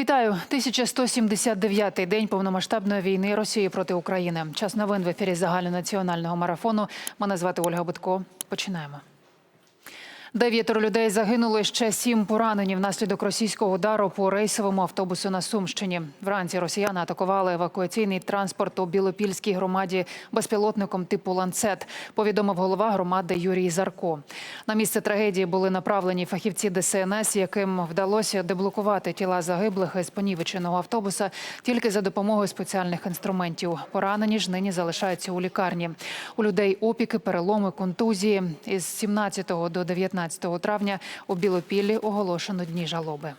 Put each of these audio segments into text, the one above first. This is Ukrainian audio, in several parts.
Вітаю 1179-й день повномасштабної війни Росії проти України. Час новин в ефірі загальнонаціонального марафону. Мене звати Ольга Битко. Починаємо. Дев'ятеро людей загинули, ще сім поранені внаслідок російського удару по рейсовому автобусу на Сумщині. Вранці росіяни атакували евакуаційний транспорт у Білопільській громаді безпілотником типу ланцет. Повідомив голова громади Юрій Зарко. На місце трагедії були направлені фахівці ДСНС, яким вдалося деблокувати тіла загиблих із понівеченого автобуса тільки за допомогою спеціальних інструментів. Поранені ж нині залишаються у лікарні. У людей опіки, переломи, контузії. Із 17 до 19 травня у Білопіллі оголошено дні жалоби.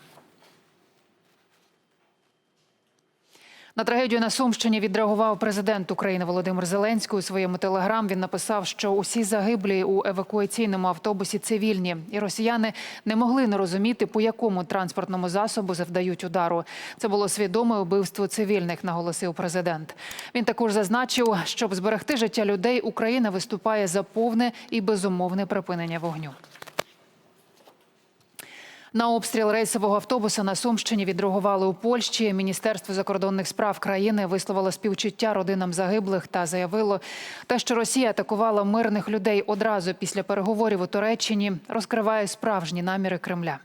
На трагедію на Сумщині відреагував президент України Володимир Зеленський у своєму телеграм. Він написав, що усі загиблі у евакуаційному автобусі цивільні, і росіяни не могли не розуміти, по якому транспортному засобу завдають удару. Це було свідоме убивство цивільних, наголосив президент. Він також зазначив, щоб зберегти життя людей, Україна виступає за повне і безумовне припинення вогню. На обстріл рейсового автобуса на Сумщині відреагували у Польщі. Міністерство закордонних справ країни висловило співчуття родинам загиблих та заявило, те, що Росія атакувала мирних людей одразу після переговорів у Туреччині, розкриває справжні наміри Кремля.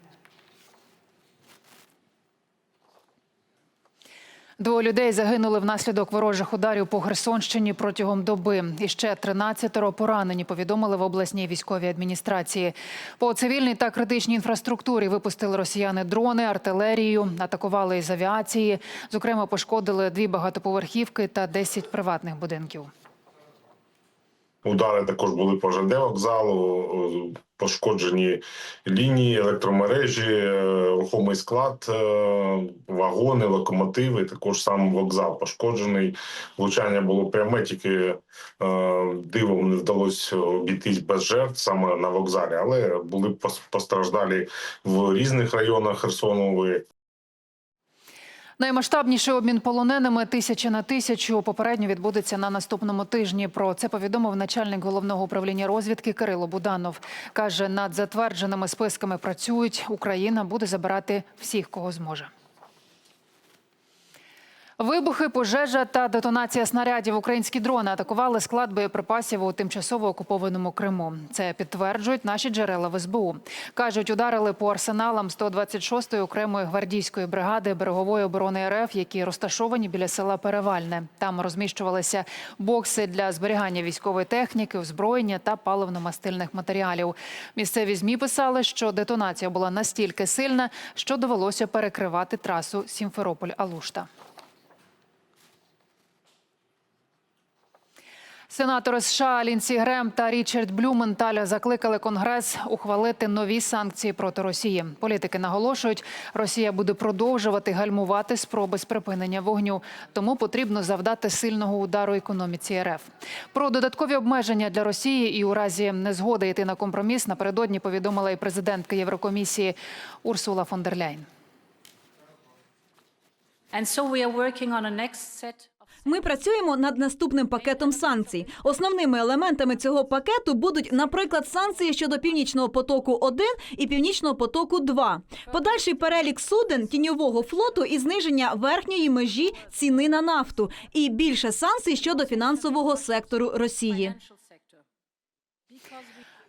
Двоє людей загинули внаслідок ворожих ударів по Херсонщині протягом доби. І ще 13 поранені, повідомили в обласній військовій адміністрації. По цивільній та критичній інфраструктурі випустили росіяни дрони, артилерію, атакували із авіації. Зокрема, пошкодили дві багатоповерхівки та 10 приватних будинків. Удари також були по ЖД вокзалу, пошкоджені лінії, електромережі, е, рухомий склад, е, вагони, локомотиви. Також сам вокзал пошкоджений. Влучання було пряме, тільки е, дивом не вдалося обійтись без жертв саме на вокзалі, але були пос- постраждалі в різних районах Херсонової. Наймасштабніший обмін полоненими тисяча на тисячу попередньо відбудеться на наступному тижні. Про це повідомив начальник головного управління розвідки Кирило Буданов. каже, над затвердженими списками працюють. Україна буде забирати всіх, кого зможе. Вибухи, пожежа та детонація снарядів. Українські дрони атакували склад боєприпасів у тимчасово окупованому Криму. Це підтверджують наші джерела в СБУ. кажуть, ударили по арсеналам 126-ї окремої гвардійської бригади берегової оборони РФ, які розташовані біля села Перевальне. Там розміщувалися бокси для зберігання військової техніки, озброєння та паливно-мастильних матеріалів. Місцеві змі писали, що детонація була настільки сильна, що довелося перекривати трасу Сімферополь-Алушта. Сенатори США Лінсі Грем та Річард Блюменталь закликали Конгрес ухвалити нові санкції проти Росії. Політики наголошують, Росія буде продовжувати гальмувати спроби з припинення вогню, тому потрібно завдати сильного удару економіці РФ. Про додаткові обмеження для Росії і у разі незгоди йти на компроміс напередодні повідомила і президентка Єврокомісії Урсула фон дер Ляйн. Ми працюємо над наступним пакетом санкцій. Основними елементами цього пакету будуть, наприклад, санкції щодо північного потоку 1 і північного потоку 2 подальший перелік суден тіньового флоту і зниження верхньої межі ціни на нафту, і більше санкцій щодо фінансового сектору Росії.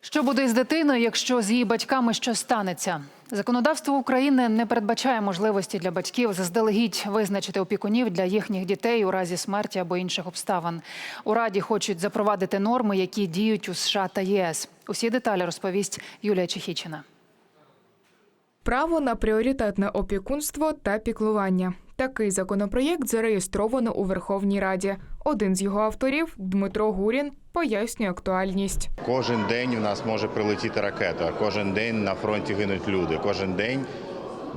Що буде із дитиною, якщо з її батьками щось станеться? Законодавство України не передбачає можливості для батьків заздалегідь визначити опікунів для їхніх дітей у разі смерті або інших обставин. У раді хочуть запровадити норми, які діють у США та ЄС. Усі деталі розповість Юлія Чехічина. Право на пріоритетне опікунство та піклування. Такий законопроєкт зареєстровано у Верховній Раді. Один з його авторів Дмитро Гурін пояснює актуальність. Кожен день у нас може прилетіти ракета, кожен день на фронті гинуть люди, кожен день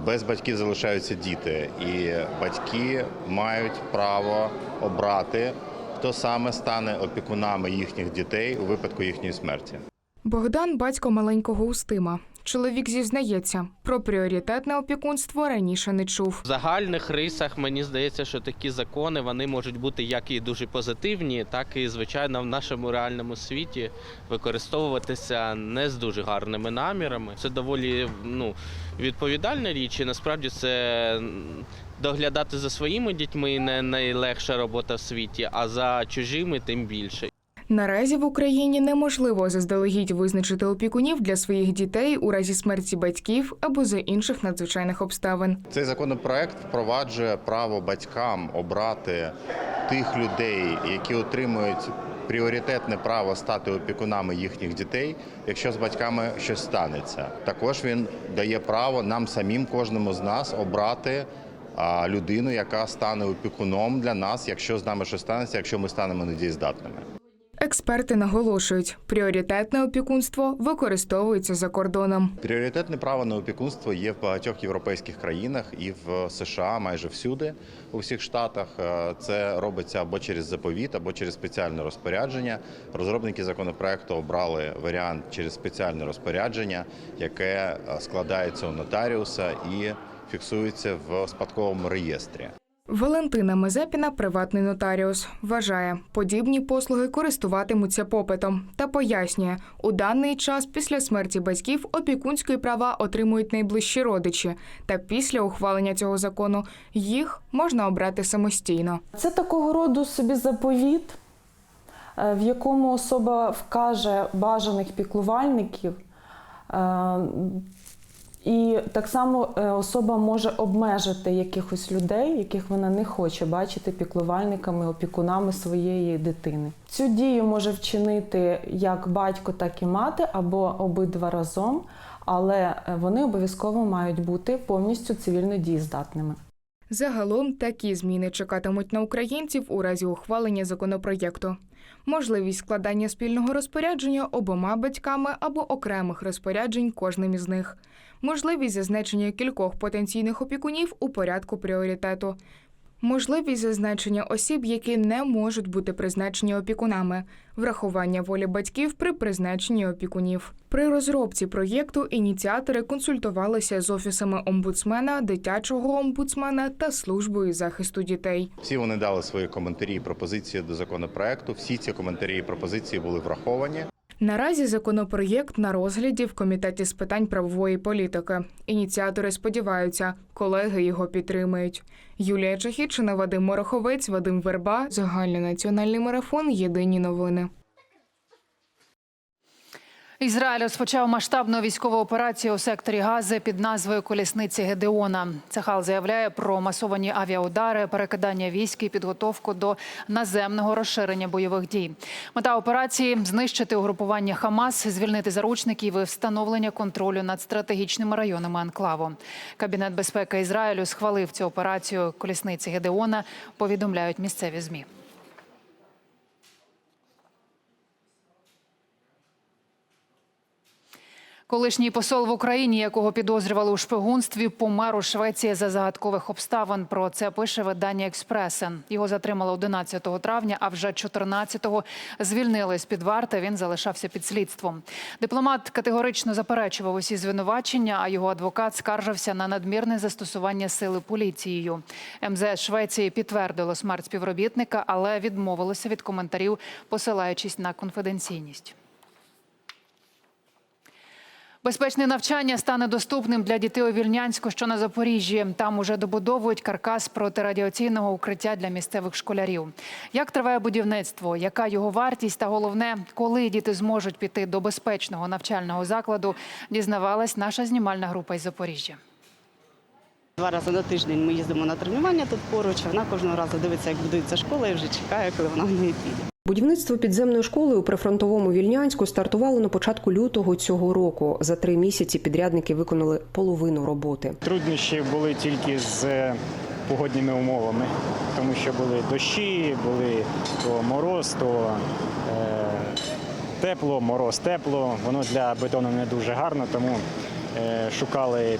без батьків залишаються діти, і батьки мають право обрати, хто саме стане опікунами їхніх дітей у випадку їхньої смерті. Богдан батько маленького Устима. Чоловік зізнається, про пріоритетне опікунство раніше не чув. В загальних рисах мені здається, що такі закони вони можуть бути як і дуже позитивні, так і звичайно в нашому реальному світі використовуватися не з дуже гарними намірами. Це доволі ну, відповідальна річ, і насправді це доглядати за своїми дітьми не найлегша робота в світі, а за чужими тим більше. Наразі в Україні неможливо заздалегідь визначити опікунів для своїх дітей у разі смерті батьків або за інших надзвичайних обставин. Цей законопроект впроваджує право батькам обрати тих людей, які отримують пріоритетне право стати опікунами їхніх дітей, якщо з батьками щось станеться. Також він дає право нам самим, кожному з нас, обрати людину, яка стане опікуном для нас, якщо з нами щось станеться, якщо ми станемо недієздатними. Експерти наголошують, пріоритетне опікунство використовується за кордоном. Пріоритетне право на опікунство є в багатьох європейських країнах і в США майже всюди, у всіх штатах. Е, Це робиться або через заповіт, або через спеціальне розпорядження. Розробники законопроекту обрали варіант через спеціальне розпорядження, яке е, складається у нотаріуса і фіксується в спадковому реєстрі. Валентина Мезепіна, приватний нотаріус, вважає, подібні послуги користуватимуться попитом та пояснює, у даний час після смерті батьків опікунські права отримують найближчі родичі, та після ухвалення цього закону їх можна обрати самостійно. Це такого роду собі заповіт, е, в якому особа вкаже бажаних піклувальників. І так само е, особа може обмежити якихось людей, яких вона не хоче бачити піклувальниками, опікунами своєї дитини. Цю дію може вчинити як батько, так і мати, або обидва разом, але е, вони обов'язково мають бути повністю цивільно дієздатними. Загалом такі зміни чекатимуть на українців у разі ухвалення законопроєкту. Можливість складання спільного розпорядження обома батьками або окремих розпоряджень кожним із них. Можливість зазначення кількох потенційних опікунів у порядку пріоритету. Можливість зазначення осіб, які не можуть бути призначені опікунами, врахування волі батьків при призначенні опікунів. При розробці проєкту ініціатори консультувалися з офісами омбудсмена, дитячого омбудсмена та службою захисту дітей. Всі вони дали свої коментарі і пропозиції до законопроекту. Всі ці коментарі і пропозиції були враховані. Наразі законопроєкт на розгляді в комітеті з питань правової політики. Ініціатори сподіваються, колеги його підтримають. Юлія Чахічина, Вадим Мороховець, Вадим Верба, загальнонаціональний марафон. Єдині новини. Ізраїль розпочав масштабну військову операцію у секторі Гази під назвою Колісниці Гедеона. Цехал заявляє про масовані авіаудари, перекидання військ і підготовку до наземного розширення бойових дій. Мета операції знищити угрупування Хамас, звільнити заручників і встановлення контролю над стратегічними районами анклаву. Кабінет безпеки Ізраїлю схвалив цю операцію Колісниці Гедеона. Повідомляють місцеві змі. Колишній посол в Україні, якого підозрювали у шпигунстві, помер у Швеції за загадкових обставин. Про це пише видання Експресен. Його затримали 11 травня, а вже 14-го звільнили з під варти. Він залишався під слідством. Дипломат категорично заперечував усі звинувачення, а його адвокат скаржився на надмірне застосування сили поліцією. МЗС Швеції підтвердило смерть співробітника, але відмовилося від коментарів, посилаючись на конфіденційність. Безпечне навчання стане доступним для дітей у Вільнянську, що на Запоріжжі. Там уже добудовують каркас протирадіаційного укриття для місцевих школярів. Як триває будівництво, яка його вартість та головне, коли діти зможуть піти до безпечного навчального закладу, дізнавалась наша знімальна група із Запоріжжя. Два рази на тиждень ми їздимо на тренування тут поруч. Вона кожного разу дивиться, як будується школа, і вже чекає, коли вона в неї піде. Будівництво підземної школи у прифронтовому Вільнянську стартувало на початку лютого цього року. За три місяці підрядники виконали половину роботи. Труднощі були тільки з е, погодніми умовами, тому що були дощі, були то мороз, то е, тепло, мороз, тепло. Воно для бетону не дуже гарно, тому е, шукали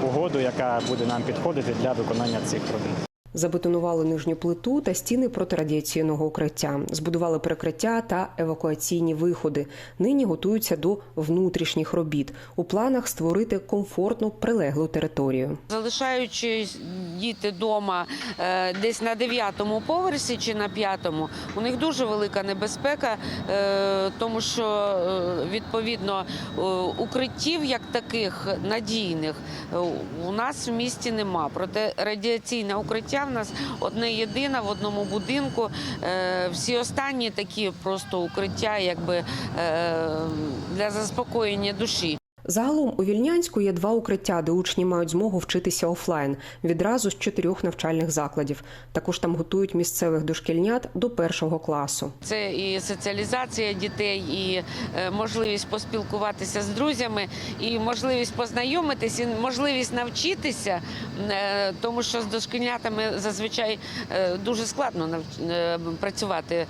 погоду, яка буде нам підходити для виконання цих робіт. Забетонували нижню плиту та стіни протирадіаційного укриття, збудували перекриття та евакуаційні виходи. Нині готуються до внутрішніх робіт. У планах створити комфортну прилеглу територію. Залишаючи діти вдома десь на дев'ятому поверсі чи на п'ятому, у них дуже велика небезпека, е, тому що е, відповідно е, укриттів як таких надійних е, у нас в місті нема. Проте радіаційне укриття в нас одне єдине в одному будинку. Е, Всі останні такі просто укриття, якби е, для заспокоєння душі. Загалом у Вільнянську є два укриття, де учні мають змогу вчитися офлайн відразу з чотирьох навчальних закладів. Також там готують місцевих дошкільнят до першого класу. Це і соціалізація дітей, і е, можливість поспілкуватися з друзями, і можливість познайомитись, і можливість навчитися, е, тому що з дошкільнятами зазвичай е, дуже складно працювати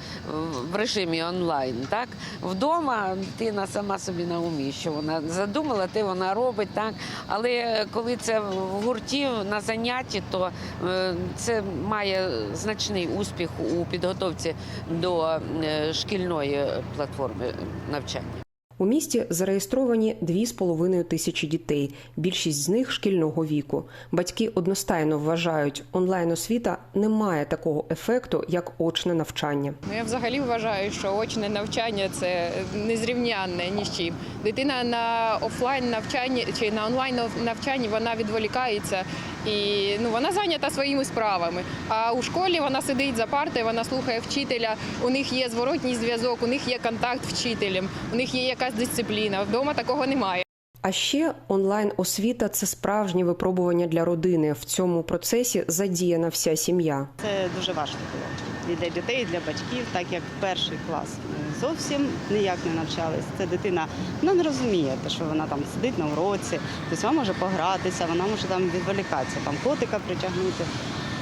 в режимі онлайн. Так вдома дитина сама собі на умі, що вона задумала, те вона робить. Так, але коли це в гурті на занятті, то е, це має значний успіх у підготовці до е, шкільної платформи навчання. У місті зареєстровані 2,5 тисячі дітей. Більшість з них шкільного віку. Батьки одностайно вважають, онлайн-освіта не має такого ефекту, як очне навчання. Ну, я взагалі вважаю, що очне навчання це незрівнянне ні з чим. Дитина на офлайн навчанні чи на онлайн навчанні вона відволікається і ну вона зайнята своїми справами. А у школі вона сидить за партою, вона слухає вчителя. У них є зворотній зв'язок, у них є контакт вчителем, у них є якась дисципліна. Вдома такого немає. А ще онлайн-освіта це справжнє випробування для родини. В цьому процесі задіяна вся сім'я. Це дуже важко було і для дітей, і для батьків, так як перший клас ми зовсім ніяк не навчались. Це дитина вона не розуміє, те, що вона там сидить на уроці, тобто вона може погратися, вона може там відволікатися, там котика притягнути.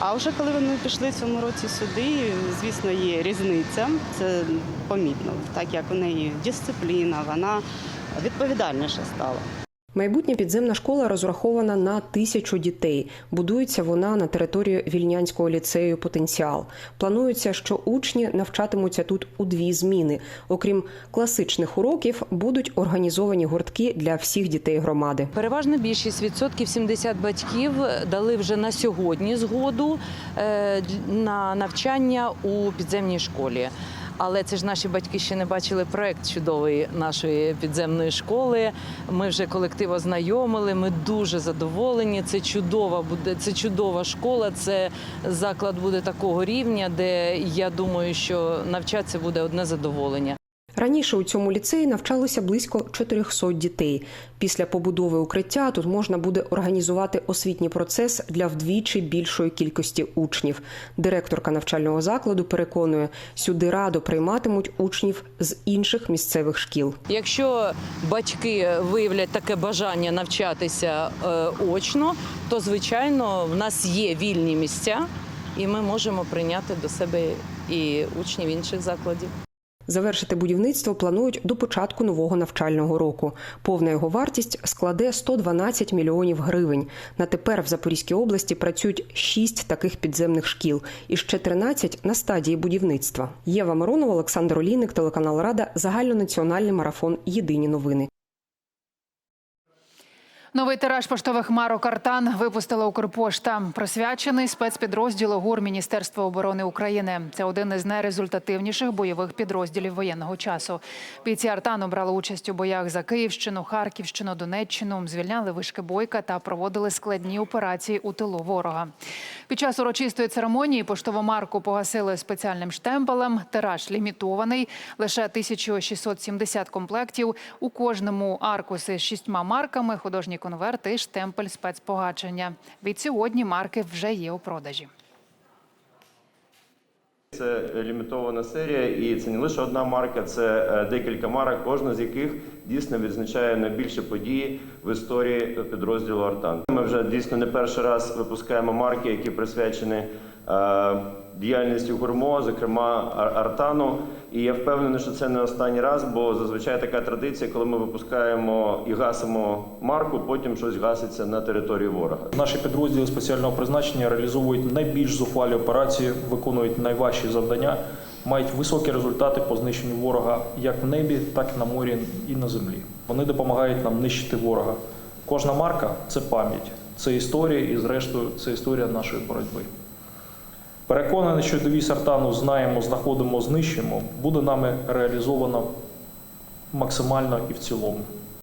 А вже коли вони пішли цьому році сюди, звісно, є різниця. Це помітно, так як у неї дисципліна, вона відповідальніша стала. Майбутня підземна школа розрахована на тисячу дітей. Будується вона на території Вільнянського ліцею Потенціал. Планується, що учні навчатимуться тут у дві зміни. Окрім класичних уроків, будуть організовані гуртки для всіх дітей громади. Переважна більшість відсотків 70 батьків дали вже на сьогодні згоду е, на навчання у підземній школі. Але це ж наші батьки ще не бачили проект чудової нашої підземної школи. Ми вже колектив ознайомили. Ми дуже задоволені. Це чудова буде. Це чудова школа. Це заклад буде такого рівня, де я думаю, що навчатися буде одне задоволення. Раніше у цьому ліцеї навчалося близько 400 дітей. Після побудови укриття тут можна буде організувати освітній процес для вдвічі більшої кількості учнів. Директорка навчального закладу переконує, сюди радо прийматимуть учнів з інших місцевих шкіл. Якщо батьки виявлять таке бажання навчатися е, очно, то звичайно в нас є вільні місця, і ми можемо прийняти до себе і учнів інших закладів. Завершити будівництво планують до початку нового навчального року. Повна його вартість складе 112 мільйонів гривень. На тепер в Запорізькій області працюють шість таких підземних шкіл і ще 13 на стадії будівництва. Єва Миронова, Олександр Олійник, телеканал Рада, загальнонаціональний марафон. Єдині новини. Новий тираж поштових марок «Артан» випустила Укрпошта, присвячений спецпідрозділу ГУР Міністерства оборони України. Це один із найрезультативніших бойових підрозділів воєнного часу. Бійці «Артану» брали участь у боях за Київщину, Харківщину, Донеччину, звільняли вишки бойка та проводили складні операції у тилу ворога. Під час урочистої церемонії поштову марку погасили спеціальним штемпелем. Тираж лімітований, лише 1670 комплектів. У кожному аркуси з шістьма марками, художній конверт і штемпель спецпогачення. Від сьогодні марки вже є у продажі. Це лімітована серія, і це не лише одна марка, це е, декілька марок, кожна з яких дійсно відзначає найбільші події в історії підрозділу Артан. Ми вже дійсно не перший раз випускаємо марки, які присвячені е, діяльністю гурмо, зокрема Артану. І я впевнений, що це не останній раз, бо зазвичай така традиція, коли ми випускаємо і гасимо марку, потім щось гаситься на території ворога. Наші підрозділи спеціального призначення реалізовують найбільш зухвалі операції, виконують найважчі завдання, мають високі результати по знищенню ворога як в небі, так і на морі і на землі. Вони допомагають нам нищити ворога. Кожна марка це пам'ять, це історія, і зрештою це історія нашої боротьби. Переконаний, що девіз Артану знаємо, знаходимо, знищимо буде нами реалізовано максимально і в цілому.